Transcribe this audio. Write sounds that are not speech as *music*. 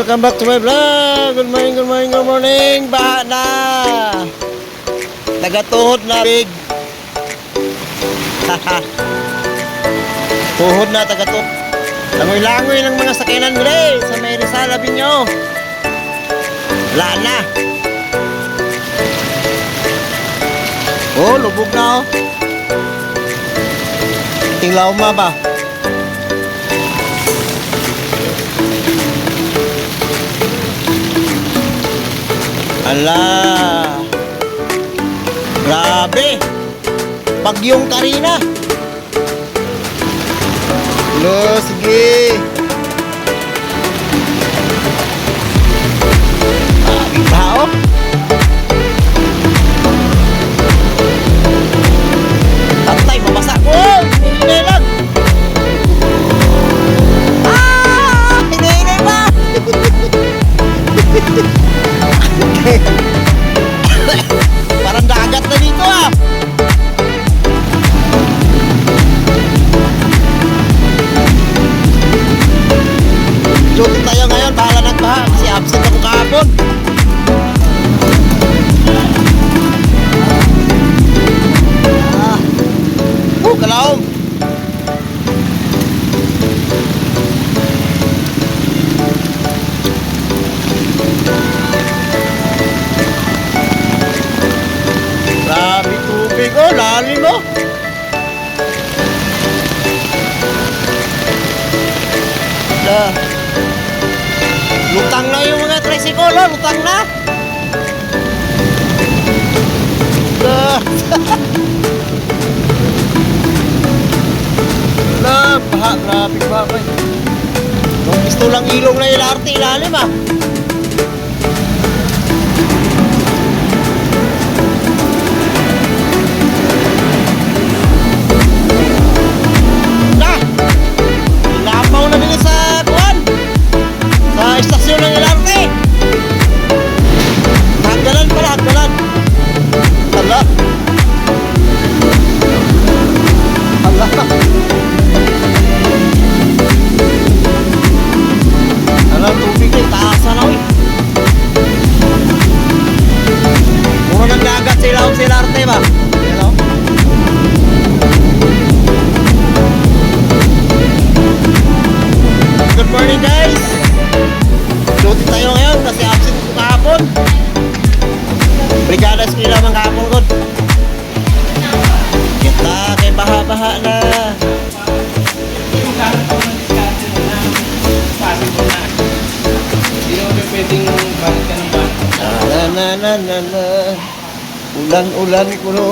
Welcome back to my vlog. Good morning, good morning, good morning. Baha na. Nagatuhod na big. *laughs* Tuhod na tagatuhod. Langoy-langoy ng mga sakyanan bre sa may Rizal Avenue. Wala na. Oh, lubog na oh. Tinglaw ma ba? Ala. Grabe. Bagyong Karina. Lo, sige. Tayo ngayon, bahala nagbaha kasi absent ako kahapon. Lutang na yung mga tricycle oh, lutang na. Da. *laughs* Na, baha, grabe baha pa. Kung gusto lang ilong na LRT, ilalim ah. Taasan na, uy. Puro ng dagat sa ilaw sa LRT ba? Hello? Good morning guys! Duty tayo ngayon kasi absent ko kahapon. Brigada Eskwela man kahapon ko. Na na na na na. Ulan-ulan ko no.